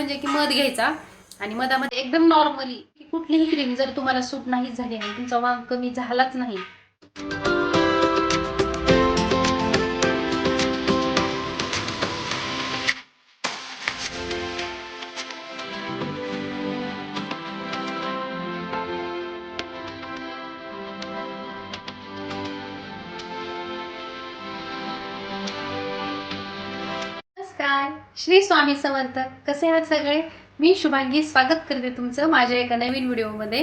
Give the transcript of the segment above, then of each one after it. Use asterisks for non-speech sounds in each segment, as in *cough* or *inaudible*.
म्हणजे की मध घ्यायचा. आणि मधामध्ये एकदम नॉर्मली कुठलीही क्रीम जर तुम्हाला सूट नाही झाली आणि तुमचा वांग कमी झालाच नाही. श्री स्वामी समर्थ कसे आहात सगळे? मी शुभांगी स्वागत करते तुमचं माझ्या एका नवीन व्हिडिओमध्ये.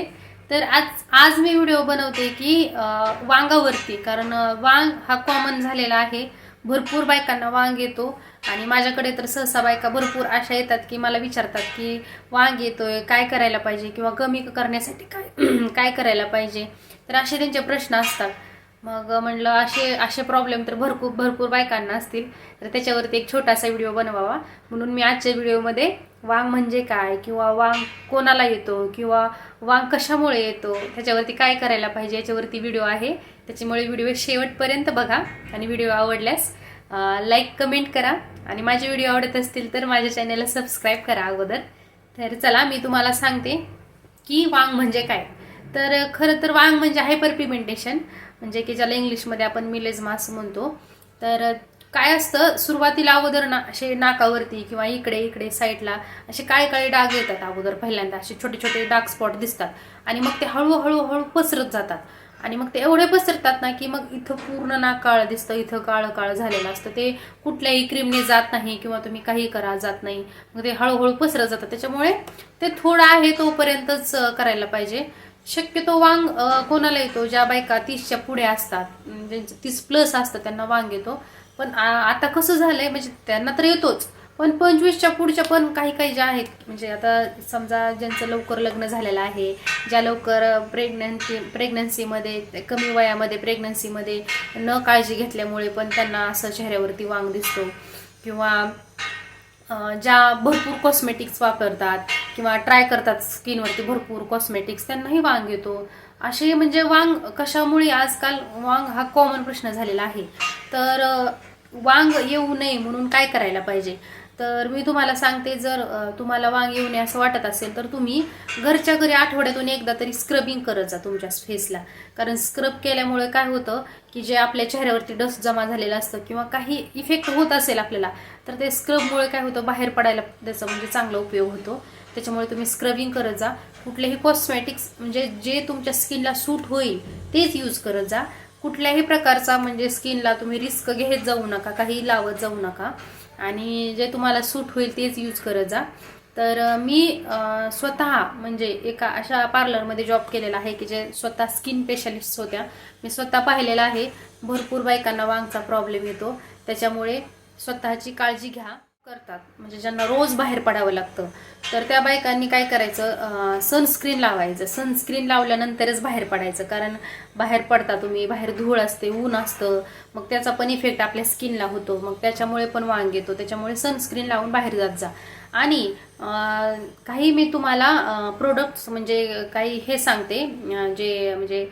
तर आज आज मी व्हिडिओ बनवते की वांगावरती. कारण वांग हा कॉमन झालेला आहे. भरपूर बायकांना वांग येतो. आणि माझ्याकडे तर सहसा बायका भरपूर अशा येतात की मला विचारतात की वांग येतोय काय करायला पाहिजे? किंवा कमी करण्यासाठी काय *clears throat* काय करायला पाहिजे? तर असे त्यांचे प्रश्न असतात. मग म्हणलं असे असे प्रॉब्लेम तर भरपूर भरपूर बायकांना असतील. तर त्याच्यावरती एक छोटासा व्हिडिओ बनवावा. म्हणून मी आजच्या व्हिडिओमध्ये वांग म्हणजे काय किंवा वांग कोणाला येतो किंवा वांग कशामुळे येतो त्याच्यावरती काय करायला पाहिजे याच्यावरती व्हिडिओ आहे. त्याच्यामुळे व्हिडिओ शेवटपर्यंत बघा आणि व्हिडिओ आवडल्यास लाईक कमेंट करा. आणि माझे व्हिडिओ आवडत असतील तर माझ्या चॅनलला सबस्क्राईब करा अगोदर. तर चला मी तुम्हाला सांगते की वांग म्हणजे काय. तर खरं तर वांग म्हणजे हायपर पिगमेंटेशन म्हणजे की ज्याला इंग्लिशमध्ये आपण मिलेजमा असं म्हणतो. तर काय असतं सुरुवातीला अगोदर ना असे नाकावरती किंवा इकडे इकडे साईडला असे काळे काळे डाग येतात अगोदर पहिल्यांदा. असे छोटे छोटे डार्क स्पॉट दिसतात. आणि मग ते हळूहळू हळू पसरत जातात. आणि मग ते एवढे पसरतात ना की मग इथं पूर्ण नाक काळं दिसतं इथं काळं काळं झालेलं असतं. ते कुठल्याही क्रीमने जात नाही किंवा तुम्ही काही करा जात नाही. मग ते हळूहळू पसरत जातं त्याच्यामुळे ते थोडं आहे तोपर्यंतच करायला पाहिजे. शक्यतो वांग कोणाला येतो ज्या बायका तीसच्या पुढे असतात अं, ज्यांचं तीस प्लस असतं त्यांना वांग येतो. पण आ- आता कसं झालंय म्हणजे त्यांना तर येतोच. पण पंचवीसच्या पुढच्या पण काही काही ज्या आहेत म्हणजे आता समजा ज्यांचं लवकर लग्न झालेलं आहे ज्या लवकर प्रेग्नन्सी प्रेग्नन्सीमध्ये कमी वयामध्ये प्रेग्नन्सीमध्ये न काळजी घेतल्यामुळे पण त्यांना असं चेहऱ्यावरती वांग दिसतो. किंवा ज्या भरपूर कॉस्मेटिक्स वापरतात किंवा ट्राय करतात स्किनवरती भरपूर कॉस्मेटिक्स त्यांनाही वांग येतो. असे म्हणजे वांग कशामुळे आजकाल वांग हा कॉमन प्रश्न झालेला आहे. तर वांग येऊ नये म्हणून काय करायला पाहिजे? तर मी तुम्हाला सांगते जर तुम्हाला वांग येऊ नये असं वाटत असेल तर तुम्ही घरच्या घरी आठवड्यातून एकदा तरी स्क्रबिंग करत जा तुमच्या फेसला कारण स्क्रब केल्यामुळे काय होतं की जे आपल्या चेहऱ्यावरती डस्ट जमा झालेलं असतं किंवा काही इफेक्ट होत असेल आपल्याला तर ते स्क्रबमुळे काय होतं? बाहेर पडायला त्याचा म्हणजे चांगला उपयोग होतो. त्याच्यामुळे तुम्ही स्क्रबिंग करत जा. कुठलेही कॉस्मेटिक्स म्हणजे जे तुमच्या स्किनला सूट होईल तेच यूज करत जा. कुठल्याही प्रकारचा म्हणजे स्किनला तुम्ही रिस्क घेत जाऊ नका काही लावत जाऊ नका. आणि जे तुम्हाला सूट होईल तेच यूज करत जा. तर मी स्वतः म्हणजे एका अशा पार्लरमध्ये जॉब केलेला आहे की जे स्वतः स्किन स्पेशलिस्ट होत्या. मी स्वतः पाहिलेलं आहे. भरपूर बायकांना वांगचा प्रॉब्लेम येतो. त्याच्यामुळे स्वतःची काळजी घ्या. करतात. म्हणजे ज्यांना रोज बाहेर पडावं लागतं. तर त्या बायकांनी काय करायचं? सनस्क्रीन लावायचं. सनस्क्रीन लावल्यानंतरच बाहेर पडायचं. कारण बाहेर पडता तुम्ही बाहेर धूळ असते ऊन असतं. मग त्याचा पण इफेक्ट आपल्या स्किनला होतो. मग त्याच्यामुळे पण वांग येतो. त्याच्यामुळे सनस्क्रीन लावून बाहेर जात जा. आणि काही मी तुम्हाला प्रोडक्ट्स म्हणजे काही हे सांगते. जे म्हणजे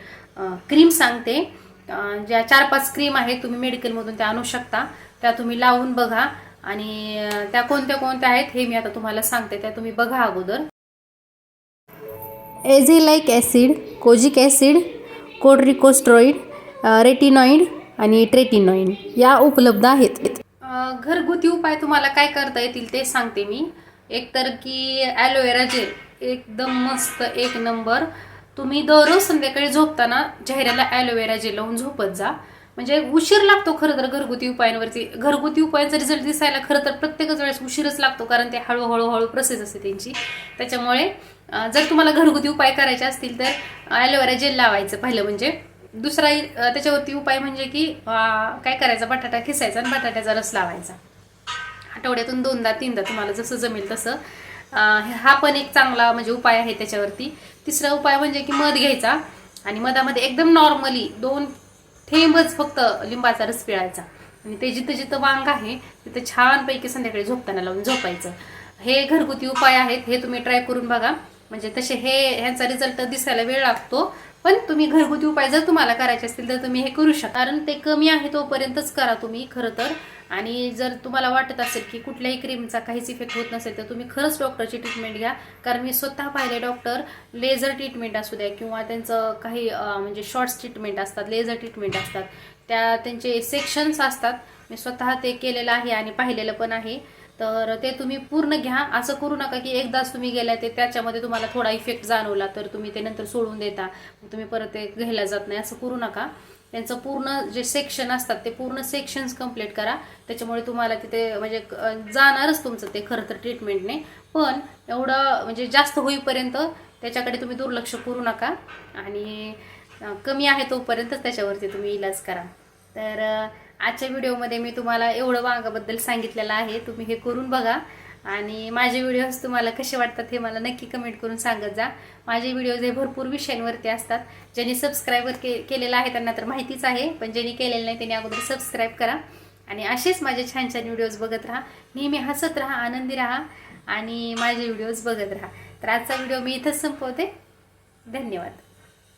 क्रीम सांगते. ज्या चार पाच क्रीम आहेत तुम्ही मेडिकलमधून त्या आणू शकता. त्या तुम्ही लावून बघा. आणि त्या कोणत्या कोणत्या आहेत हे मी आता तुम्हाला सांगते त्या तुम्ही बघा अगोदर. Azelaic acid kojic acid corticosteroid retinoid आणि ट्रेटिनॉइड या उपलब्ध आहेत. घरगुती उपाय तुम्हाला काय करता येतील ते सांगते मी. एक तर की ॲलोवेरा जेल एकदम मस्त एक नंबर. तुम्ही दररोज संध्याकाळी झोपताना चेहऱ्याला ॲलोवेरा जेल लावून झोपत जा. म्हणजे उशीर लागतो खरं तर घरगुती उपायांवरती. घरगुती उपायांचा रिझल्ट दिसायला खरं तर प्रत्येकच वेळेस उशीरच लागतो कारण ते हळूहळू हळू प्रोसेस असते त्यांची. त्याच्यामुळे जर तुम्हाला घरगुती उपाय करायचे असतील तर ॲलोवेरा जेल लावायचं पहिलं म्हणजे. दुसरा त्याच्यावरती उपाय म्हणजे की काय करायचं? बटाटा खिसायचा आणि बटाट्याचा रस लावायचा. आठवड्यातून दोनदा तीनदा तुम्हाला जसं जमेल तसं. हा पण एक चांगला म्हणजे उपाय आहे त्याच्यावरती. तिसरा उपाय म्हणजे की मध घ्यायचा. आणि मधामध्ये एकदम नॉर्मली दोन थेंबच फक्त लिंबाचा रस पिळायचा. आणि ते जिथं जिथं वांग आहे तिथं छानपैकी संध्याकाळी झोपताना लावून झोपायचं. हे घरगुती उपाय आहेत हे तुम्ही ट्राय करून बघा. म्हणजे तसे हे ह्यांचा रिझल्ट दिसायला वेळ लागतो. पण तुम्ही घरगुती उपाय जर तुम्हाला करायचे असतील तर तुम्ही हे करू शकता. कारण ते कमी आहे तोपर्यंतच करा तुम्ही खरं तर. आणि जर तुम्हाला वाटत असेल की कुठल्याही क्रीमचा काहीच इफेक्ट होत नसेल तर तुम्ही खरंच डॉक्टरची ट्रीटमेंट घ्या. कारण मी स्वतः पाहिले डॉक्टर लेझर ट्रीटमेंट असू द्या किंवा त्यांचं काही म्हणजे शॉर्ट्स ट्रीटमेंट असतात लेझर ट्रीटमेंट असतात. त्या त्यांचे सेक्शन्स असतात. मी स्वतः ते केलेलं आहे आणि पाहिलेलं पण आहे. तर ते तुम्ही पूर्ण घ्या. असं करू नका की एकदाच तुम्ही गेला ते त्याच्यामध्ये तुम्हाला थोडा इफेक्ट जाणवला तर तुम्ही ते नंतर सोडून देता. तुम्ही परत ते घ्यायला जात नाही. असं करू नका. त्यांचं पूर्ण जे सेक्शन असतात ते पूर्ण सेक्शन्स कंप्लीट करा. त्याच्यामुळे तुम्हाला तिथे म्हणजे जाणारच तुमचं ते खरं तर ट्रीटमेंटने पण एवढं म्हणजे जास्त होईपर्यंत त्याच्याकडे तुम्ही दुर्लक्ष करू नका. आणि कमी आहे तोपर्यंतच त्याच्यावरती तुम्ही इलाज करा. तर आजच्या व्हिडिओमध्ये मी तुम्हाला एवढं वांगाबद्दल सांगितलेलं आहे. तुम्ही हे करून बघा. आणि माझे व्हिडिओज तुम्हाला कसे वाटतात हे मला नक्की कमेंट करून सांगत जा. माझे व्हिडिओज हे भरपूर विषयांवरती असतात. ज्यांनी सबस्क्राईबर के केलेलं आहे त्यांना तर माहितीच आहे. पण ज्यांनी केलेलं नाही त्यांनी अगोदर सबस्क्राईब करा. आणि असेच माझे छान छान व्हिडिओज बघत राहा. नेहमी हसत राहा आनंदी राहा आणि माझे व्हिडिओज बघत राहा. तर आजचा व्हिडिओ मी इथंच संपवते. धन्यवाद.